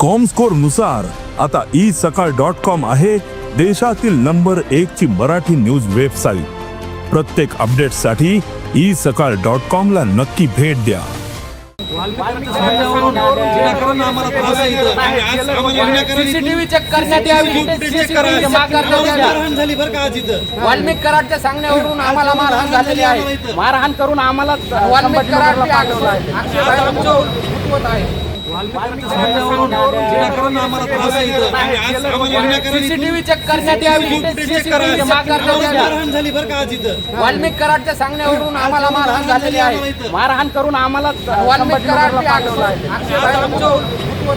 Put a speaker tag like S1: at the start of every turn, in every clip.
S1: कॉमस्कोरनुसार आता ई सकाळ dot com आहे देशातील नंबर एक ची मराठी न्यूज वेबसाईट प्रत्येक अपडेटसाठी ई सकाळ डॉट कॉम ला नक्की भेट द्या
S2: सीसीटीव्ही चेक करण्यात यावी
S3: मारहाण झाली बरं का आज इथं
S2: वाल्मिक कराडच्या सांगण्यावरून आम्हाला मारहाण झालेली आहे
S4: मारहाण करून आम्हाला
S2: वाल्मिक कराड आक्षेप आहे सीसीटीव्ही चेक करण्यात यावी
S3: फुटेज करा.
S2: CCTV जमा करण्यात यावी
S3: मारहाण झाली बरं का आज इथं?
S2: वाल्मिक कराडच्या सांगण्यावरून आम्हाला मारहाण झालेली आहे.
S4: मारहाण करून आम्हाला
S2: वाल्मिक कराड आक्षेप आहे. आमच्यावर उठवत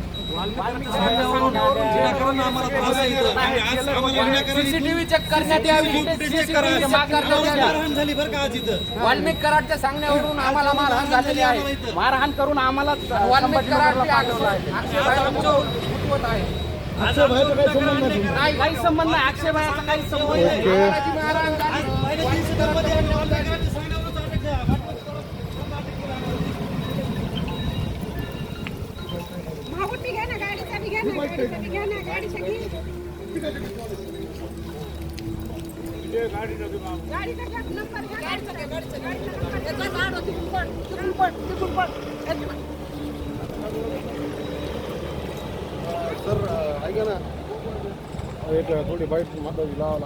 S3: बरं का आज इथं?
S2: वाल्मिक कराडच्या सांगण्यावरून आम्हाला मारहाण झालेली आहे.
S4: मारहाण करून आम्हाला
S2: वाल्मिक कराड आहे.
S4: नाही. काही संबंध नाही. आक्षेप आहे काही संबंध नाही.
S3: ಸರ್ ಐಗನ ಇಟ್ಲ ಥೋಡಿ ಬಯಟ್ ಮಾತಾಡಿ ಇಲ್ಲ ಅಲ್ಲ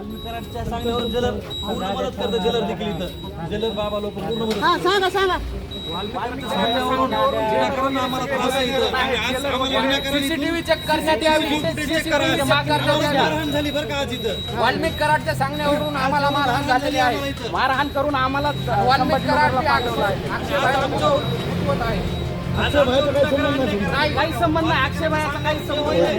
S3: पूर्ण मदत करते देखील इथं. बाबा लोक पूर्ण मदत
S2: सीसीटीव्ही चेक करण्यात यावी. CCTV
S3: मारहाण झाली बरं का आज इथं
S2: वाल्मिक कराडच्या सांगण्यावरून आम्हाला मारहाण झालेली आहे.
S4: मारहाण करून आम्हाला
S2: वाल्मिक कराड आक्षेप आहे
S4: नाही काही संबंध नाही. आक्षेप आहे काही संबंध नाही.